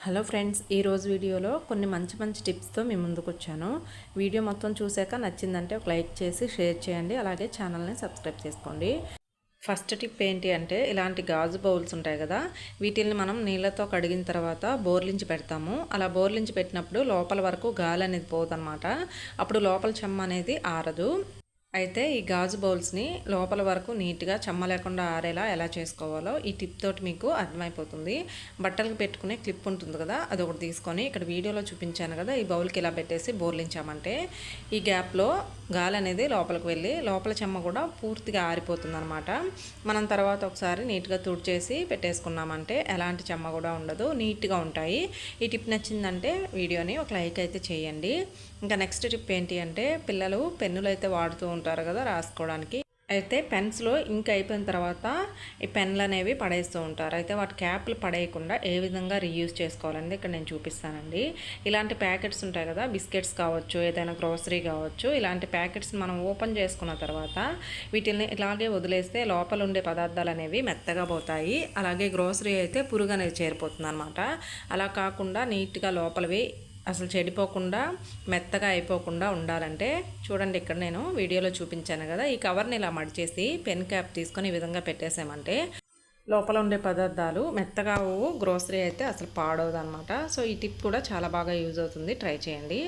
Hello friends ఈరోజు వీడియోలో కొన్ని మంచి మంచి టిప్స్తో మీ ముందుకు వచ్చాను. వీడియో మొత్తం చూశాక నచ్చిందంటే ఒక లైక్ చేసి షేర్ చేయండి. అలాగే ఛానల్ని సబ్స్క్రైబ్ చేసుకోండి. ఫస్ట్ టిప్ ఏంటి అంటే ఇలాంటి గాజు బౌల్స్ ఉంటాయి కదా వీటిల్ని మనం నీళ్ళతో కడిగిన తర్వాత బోర్లించి పెడతాము. అలా బోర్లించి పెట్టినప్పుడు లోపల వరకు గాలి అనేది పోదన్నమాట. అప్పుడు లోపల చెమ్మ అనేది ఆరదు. అయితే ఈ గాజు బౌల్స్ని లోపల వరకు నీట్గా చెమ్మ లేకుండా ఆరేలా ఎలా చేసుకోవాలో ఈ టిప్ తోటి మీకు అర్థమైపోతుంది. బట్టలకు పెట్టుకునే క్లిప్ ఉంటుంది కదా అది ఒకటి తీసుకొని ఇక్కడ వీడియోలో చూపించాను కదా ఈ బౌల్కి ఇలా పెట్టేసి బోర్లించామంటే ఈ గ్యాప్లో గాలి అనేది లోపలికి వెళ్ళి లోపల చెమ్మ కూడా పూర్తిగా ఆరిపోతుంది అనమాట మనం తర్వాత ఒకసారి నీట్గా తుడిచేసి పెట్టేసుకున్నామంటే ఎలాంటి చెమ్మ కూడా ఉండదు నీట్గా ఉంటాయి. ఈ టిప్ నచ్చిందంటే వీడియోని ఒక లైక్ అయితే చేయండి. ఇంకా నెక్స్ట్ టిప్ ఏంటి అంటే పిల్లలు పెన్నులు అయితే వాడుతూ ఉంటారు కదా రాసుకోవడానికి. అయితే పెన్స్లో ఇంక్ అయిపోయిన తర్వాత ఈ పెన్లు అనేవి పడేస్తూ ఉంటారు. అయితే వాటి క్యాప్లు పడేయకుండా ఏ విధంగా రీయూజ్ చేసుకోవాలండి ఇక్కడ నేను చూపిస్తానండి. ఇలాంటి ప్యాకెట్స్ ఉంటాయి కదా బిస్కెట్స్ కావచ్చు ఏదైనా గ్రోసరీ కావచ్చు ఇలాంటి ప్యాకెట్స్ మనం ఓపెన్ చేసుకున్న తర్వాత వీటిని ఇలాగే వదిలేస్తే లోపల ఉండే పదార్థాలు అనేవి మెత్తగా పోతాయి. అలాగే గ్రోసరీ అయితే పురుగు అనేది చేరిపోతుంది అనమాట అలా కాకుండా నీట్గా లోపలవి అసలు చెడిపోకుండా మెత్తగా అయిపోకుండా ఉండాలంటే చూడండి ఇక్కడ నేను వీడియోలో చూపించాను కదా ఈ కవర్ని ఇలా మడిచేసి పెన్ క్యాప్ తీసుకొని ఈ విధంగా పెట్టేసామంటే లోపల ఉండే పదార్థాలు మెత్తగా గ్రోసరీ అయితే అసలు పాడవదు అనమాట సో ఈ టిప్ కూడా చాలా బాగా యూజ్ అవుతుంది. ట్రై చేయండి.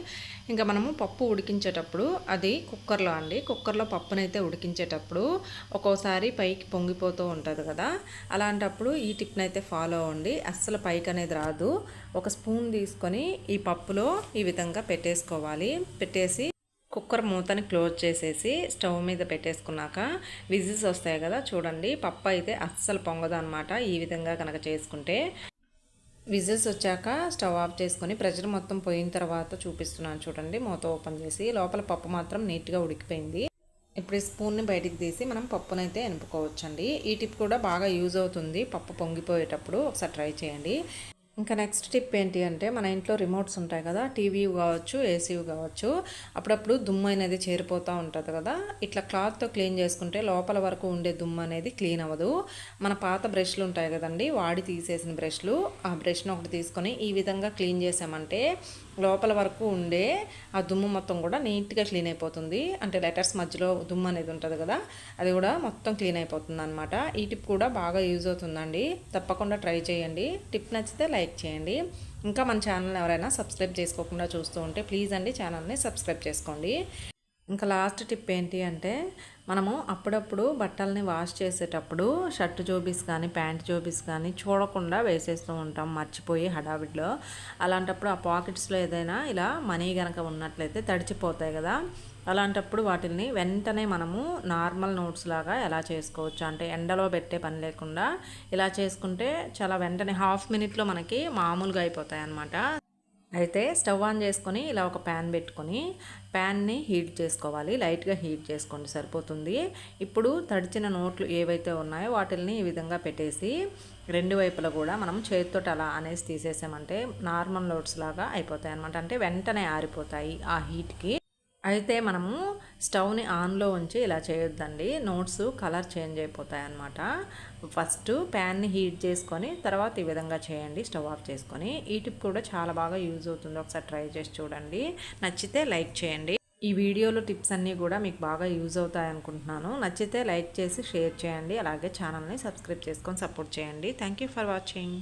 ఇంకా మనము పప్పు ఉడికించేటప్పుడు అది కుక్కర్లో అండి. కుక్కర్లో పప్పునైతే ఉడికించేటప్పుడు ఒక్కోసారి పైకి పొంగిపోతూ ఉంటుంది కదా. అలాంటప్పుడు ఈ టిప్ని అయితే ఫాలో అవ్వండి. అస్సలు పైకి అనేది రాదు. ఒక స్పూన్ తీసుకొని ఈ పప్పులో ఈ విధంగా పెట్టేసుకోవాలి. పెట్టేసి కుక్కర్ మూతని క్లోజ్ చేసేసి స్టవ్ మీద పెట్టేసుకున్నాక విజిల్స్ వస్తాయి కదా చూడండి. పప్పు అయితే అస్సలు పొంగదు అనమాట ఈ విధంగా కనుక చేసుకుంటే. విజిల్స్ వచ్చాక స్టవ్ ఆఫ్ చేసుకొని ప్రెషర్ మొత్తం పోయిన తర్వాత చూపిస్తున్నాను చూడండి. మూత ఓపెన్ చేసి లోపల పప్పు మాత్రం నీట్గా ఉడికిపోయింది. ఇప్పుడు ఈ స్పూన్ని బయటికి తీసి మనం పప్పునైతే ఎనుపుకోవచ్చండి. ఈ టిప్ కూడా బాగా యూజ్ అవుతుంది పప్పు పొంగిపోయేటప్పుడు. ఒకసారి ట్రై చేయండి. ఇంకా నెక్స్ట్ టిప్ ఏంటి అంటే మన ఇంట్లో రిమోట్స్ ఉంటాయి కదా టీవీ కావచ్చు ఏసీ కావచ్చు అప్పుడప్పుడు దుమ్ము అనేది చేరిపోతూ ఉంటుంది కదా. ఇట్లా క్లాత్తో క్లీన్ చేసుకుంటే లోపల వరకు ఉండే దుమ్ము అనేది క్లీన్ అవ్వదు. మన పాత బ్రష్లు ఉంటాయి కదండి వాడి తీసేసిన బ్రష్లు ఆ బ్రష్ను ఒకటి తీసుకొని ఈ విధంగా క్లీన్ చేసామంటే లోపల వరకు ఉండే ఆ దుమ్ము మొత్తం కూడా నీట్గా క్లీన్ అయిపోతుంది. అంటే లెటర్స్ మధ్యలో దుమ్ము అనేది ఉంటుంది కదా అది కూడా మొత్తం క్లీన్ అయిపోతుంది అనమాట ఈ టిప్ కూడా బాగా యూజ్ అవుతుందండి. తప్పకుండా ట్రై చేయండి. టిప్ నచ్చితే లైక్ చేయండి. ఇంకా మన ఛానల్ ఎవరైనా సబ్స్క్రైబ్ చేసుకోకుండా చూస్తూ ఉంటే ప్లీజ్ అండి ఛానల్ని సబ్స్క్రైబ్ చేసుకోండి. ఇంకా లాస్ట్ టిప్ ఏంటి అంటే మనము అప్పుడప్పుడు బట్టల్ని వాష్ చేసేటప్పుడు షర్ట్ జోబీస్ కానీ ప్యాంట్ జోబీస్ కానీ చూడకుండా వేసేస్తూ ఉంటాం మర్చిపోయి హడావిడిలో. అలాంటప్పుడు ఆ పాకెట్స్లో ఏదైనా ఇలా మనీ కనుక ఉన్నట్లయితే తడిచిపోతాయి కదా. అలాంటప్పుడు వాటిని వెంటనే మనము నార్మల్ నోట్స్ లాగా ఎలా చేసుకోవచ్చు? అంటే ఎండలో పెట్టే పని లేకుండా ఇలా చేసుకుంటే చాలా వెంటనే హాఫ్ మినిట్లో మనకి మామూలుగా అయిపోతాయి అన్నమాట. అయితే స్టవ్ ఆన్ చేసుకొని ఇలా ఒక ప్యాన్ పెట్టుకొని ప్యాన్ని హీట్ చేసుకోవాలి. లైట్గా హీట్ చేసుకోండి సరిపోతుంది. ఇప్పుడు తడిచిన నోట్లు ఏవైతే ఉన్నాయో వాటిని ఈ విధంగా పెట్టేసి రెండు వైపులా కూడా మనం చేతితో అలా అనేసి తీసేసామంటే నార్మల్ నోట్స్ లాగా అయిపోతాయి అనమాట అంటే వెంటనే ఆరిపోతాయి ఆ హీట్కి. అయితే మనము స్టవ్ని ఆన్లో ఉంచి ఇలా చేయొద్దండి. నోట్స్ కలర్ చేంజ్ అయిపోతాయి అన్నమాట ఫస్ట్ ప్యాన్ని హీట్ చేసుకొని తర్వాత ఈ విధంగా చేయండి స్టవ్ ఆఫ్ చేసుకొని. ఈ టిప్ కూడా చాలా బాగా యూజ్ అవుతుంది. ఒకసారి ట్రై చేసి చూడండి. నచ్చితే లైక్ చేయండి. ఈ వీడియోలో టిప్స్ అన్నీ కూడా మీకు బాగా యూజ్ అవుతాయి అనుకుంటున్నాను. నచ్చితే లైక్ చేసి షేర్ చేయండి. అలాగే ఛానల్ని సబ్స్క్రైబ్ చేసుకొని సపోర్ట్ చేయండి. Thank for watching.